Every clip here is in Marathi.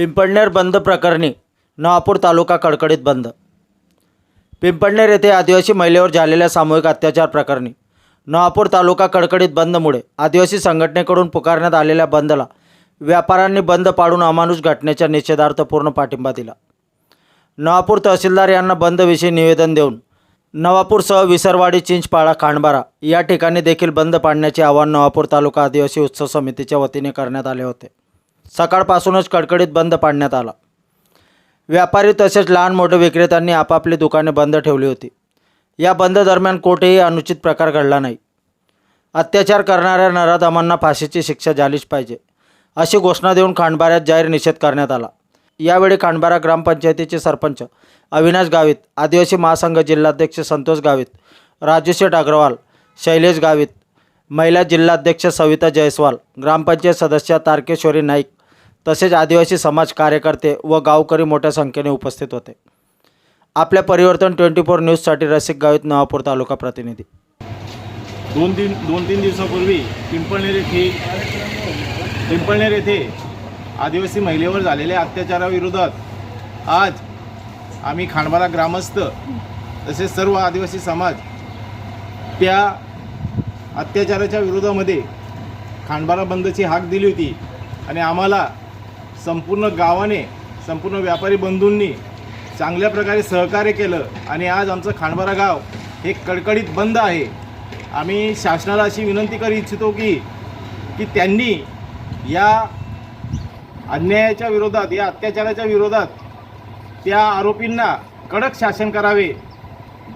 पिंपळनेर बंद प्रकरणी नवापूर तालुका कडकडीत बंद. पिंपळनेर येथे आदिवासी महिलेवर झालेल्या सामूहिक अत्याचार प्रकरणी नवापूर तालुका कडकडीत बंदमुळे आदिवासी संघटनेकडून पुकारण्यात आलेल्या बंदला व्यापाऱ्यांनी बंद पाडून अमानुष घटनेच्या निषेधार्थ पूर्ण पाठिंबा दिला. नवापूर तहसीलदार यांना बंदविषयी निवेदन देऊन नवापूरसह विसरवाडी चिंचपाळा खांडबारा या ठिकाणी देखील बंद पाडण्याचे आवाहन नवापूर तालुका आदिवासी उत्सव समितीच्या वतीने करण्यात आले होते. सकाळपासूनच कडकडीत बंद पाडण्यात आला. व्यापारी तसेच लहान मोठे विक्रेत्यांनी आपापली दुकाने बंद ठेवली होती. या बंद दरम्यान कोठेही अनुचित प्रकार घडला नाही. अत्याचार करणाऱ्या नराधमांना फाशीची शिक्षा झालीच पाहिजे अशी घोषणा देऊन खांडबाऱ्यात जाहीर निषेध करण्यात आला. यावेळी खांडबारा ग्रामपंचायतीचे सरपंच अविनाश गावित आदिवासी महासंघ जिल्हाध्यक्ष संतोष गावित राजू शेठ अग्रवाल शैलेश गावित महिला जिल्हाध्यक्ष सविता जयस्वाल ग्रामपंचायत सदस्या तारकेश्वरी नाईक तसेच आदिवासी समाज कार्यकर्ते व गावकरी मोठ्या संख्येने उपस्थित होते. आपल्या परिवर्तन ट्वेंटी फोर न्यूजसाठी रसिक गावित नवापूर तालुका प्रतिनिधी. दोन तीन दोन तीन दिवसापूर्वी पिंपळनेर येथे पिंपळनेर येथे आदिवासी महिलेवर झालेल्या अत्याचाराविरोधात आज आम्ही खांडबाला ग्रामस्थ तसेच सर्व आदिवासी समाज त्या अत्याचाराच्या विरोधामध्ये खांडबाला बंदची हाक दिली होती आणि आम्हाला संपूर्ण गावाने संपूर्ण व्यापारी बंधूंनी चांगल्या प्रकारे सहकार्य केलं आणि आज आमचं खांडबारा गाव हे कडकडीत बंद आहे. आम्ही शासनाला अशी विनंती करू इच्छितो की की त्यांनी या अन्यायाच्या विरोधात या अत्याचाराच्या विरोधात त्या आरोपींना कडक शासन करावे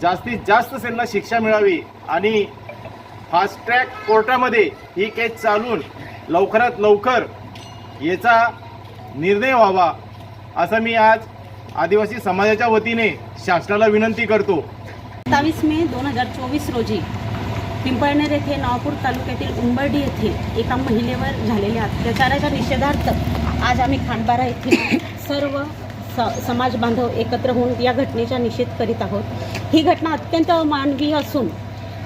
जास्तीत जास्त त्यांना शिक्षा मिळावी आणि फास्ट ट्रॅक कोर्टामध्ये ही केस चालून लवकरात लवकर याचा निर्णय व्हावा असं मी आज आदिवासी समाजाच्या वतीने शासनाला विनंती करतो. सत्तावीस मे दोन हजार चोवीस रोजी पिंपळनेर येथे नवापूर तालुक्यातील उंबर्डी येथे एका महिलेवर झालेल्या अत्याचाराच्या निषेधार्थ आज आम्ही खांडबारा येथे सर्व स समाज बांधव एकत्र होऊन या घटनेचा निषेध करीत आहोत. ही घटना अत्यंत अमानवीय असून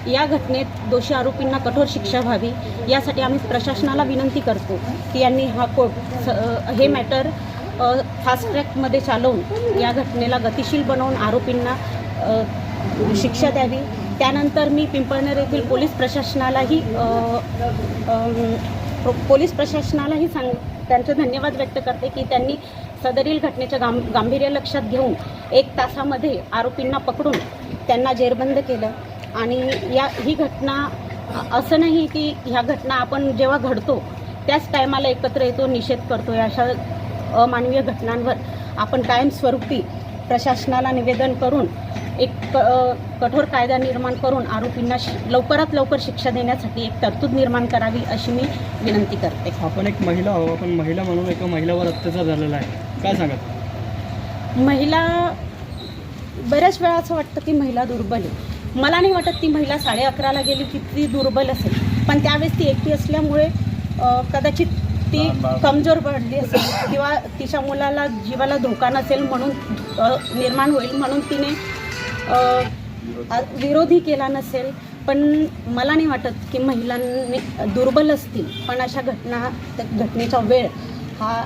या घटनेत दोषी आरोपींना कठोर शिक्षा व्हावी. यासाठी आम्ही प्रशासनाला विनंती करतो की यांनी हा कोर्ट स हे मॅटर फास्ट ट्रॅकमध्ये चालवून या घटनेला गतिशील बनवून आरोपींना शिक्षा द्यावी. त्यानंतर मी पिंपळनेर येथील पोलीस प्रशासनालाही पोलीस प्रशासनालाही सांग त्यांचे धन्यवाद व्यक्त करते की त्यांनी सदरील घटनेच्या गांभ गांभीर्य लक्षात घेऊन एक तासामध्ये आरोपींना पकडून त्यांना जेरबंद केलं. आणि या ही घटना असं नाही की ह्या घटना आपण जेव्हा घडतो त्याच टायमाला एकत्र येतो निषेध करतो या अशा अमानवीय घटनांवर आपण कायमस्वरूपी प्रशासनाला निवेदन करून एक कठोर कायदा निर्माण करून आरोपींना शि लवकरात लवकर शिक्षा देण्यासाठी एक तरतूद निर्माण करावी अशी मी विनंती करते. आपण एक महिला आहो आपण महिला म्हणून एका महिलावर अत्याचार झालेला आहे. काय सांगत महिला बऱ्याच वेळा असं वाटतं की महिला दुर्बल आहे. मला नाही वाटत ती महिला साडे अकराला गेली की ती दुर्बल असेल. पण त्यावेळेस ती एकटी असल्यामुळे कदाचित ती कमजोर पडली असेल किंवा तिच्या मुलाला जीवाला धोका नसेल म्हणून निर्माण होईल म्हणून तिने विरोधी केला नसेल. पण मला नाही वाटत की महिलांनी दुर्बल असतील. पण अशा घटना त्या घटनेचा वेळ हा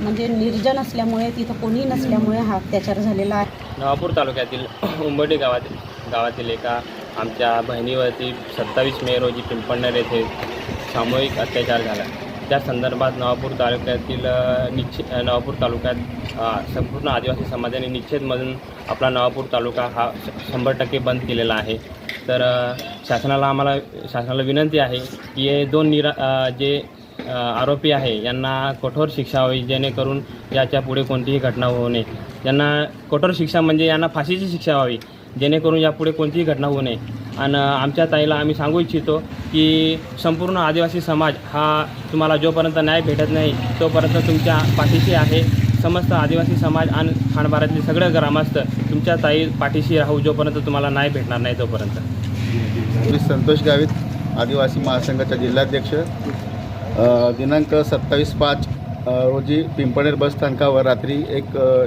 म्हणजे निर्जन असल्यामुळे तिथं कोणी नसल्यामुळे हा अत्याचार झालेला आहे. नवापूर तालुक्यातील उंबर्डी गावातील गावातील एका आमच्या बहिणीवरती सत्तावीस मे रोजी पिंपळनेर येथे सामूहिक अत्याचार झाला. त्या संदर्भात नवापूर तालुक्यातील निश्च नवापूर तालुक्यात संपूर्ण आदिवासी समाजाने निश्चितमधून आपला नवापूर तालुका हा श- शंभर टक्के बंद केलेला आहे. तर शासनाला आम्हाला शासनाला विनंती आहे की हे दोन निरा जे आरोपी आहे यांना कठोर शिक्षा व्हावी जेणेकरून याच्यापुढे कोणतीही घटना होऊ नये. यांना कठोर शिक्षा म्हणजे यांना फाशीची शिक्षा व्हावी. जेणेकरून यापुढे कोणतीही घटना होऊ नये. आणि आमच्या ताईला आम्ही सांगू इच्छितो की संपूर्ण आदिवासी समाज हा तुम्हाला जोपर्यंत न्याय भेटत नाही तोपर्यंत तुमच्या पाठीशी आहे. समस्त आदिवासी समाज आणि खाणभारातले सगळे ग्रामस्थ तुमच्या ताई पाठीशी राहू जोपर्यंत तुम्हाला न्याय भेटणार नाही तोपर्यंत. मी संतोष गावित आदिवासी महासंघाचा जिल्हाध्यक्ष. दिनांक सत्तावीस पाच रोजी पिंपळनेर बस स्थानकावर रात्री एक अ,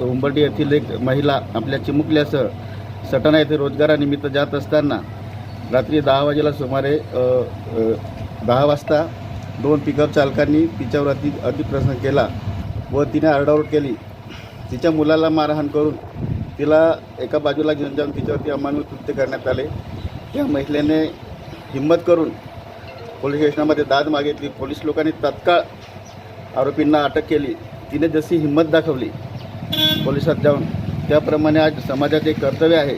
उंबरडी येथील एक महिला आपल्या चिमुकल्यासह सटाणा येथे रोजगारानिमित्त जात असताना रात्री दहा वाजेला सुमारे दहा वाजता दोन पिकअप चालकांनी तिच्यावर अति अतिप्रसंग केला व तिने आरडाओरड केली. तिच्या मुलाला मारहाण करून तिला एका बाजूला घेऊन जाऊन तिच्यावरती अमानवी कृत्य करण्यात आले. या महिलेने हिंमत करून पोलीस स्टेशनामध्ये दाद मागितली. पोलीस लोकांनी तत्काळ आरोपींना अटक केली. तिने जशी हिंमत दाखवली पोलिसात जाऊन त्याप्रमाणे आज समाजाचे कर्तव्य आहे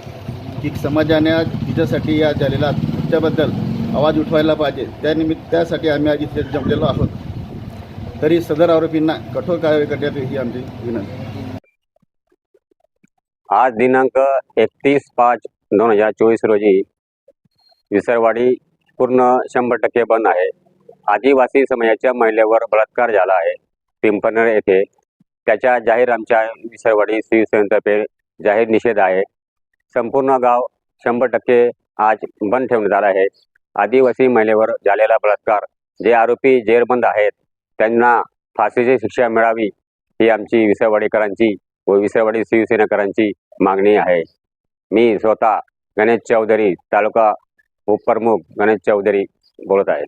की समाजाने आज तिच्यासाठी या झालेल्या हत्याबद्दल आवाज उठवायला पाहिजे. त्यानिमित्त त्यासाठी आम्ही आज इथे जमलेलो आहोत. तरी सदर आरोपींना कठोर कारवाई करण्यात ही आमची विनंती. आज दिनांक एकतीस पाच दोन हजार चोवीस रोजी विसरवाडी पूर्ण शंभर टक्के बंद आहे. आदिवासी समाजाच्या महिलेवर बलात्कार झाला आहे. पिंपनर येथे त्याच्या जाहीर आमच्या विसरवाडी शिवसेनेतर्फे जाहीर निषेध आहे. संपूर्ण गाव शंभर टक्के आज बंद ठेवण्यात आला आहे. आदिवासी महिलेवर झालेला बलात्कार जे आरोपी जेरबंद आहेत त्यांना फाशीची शिक्षा मिळावी ही आमची विसरवाडीकरांची व विसरवाडी शिवसेनेकरांची मागणी आहे. मी स्वतः गणेश चौधरी तालुका उपप्रमुख गणेश चौधरी बोलत आहे.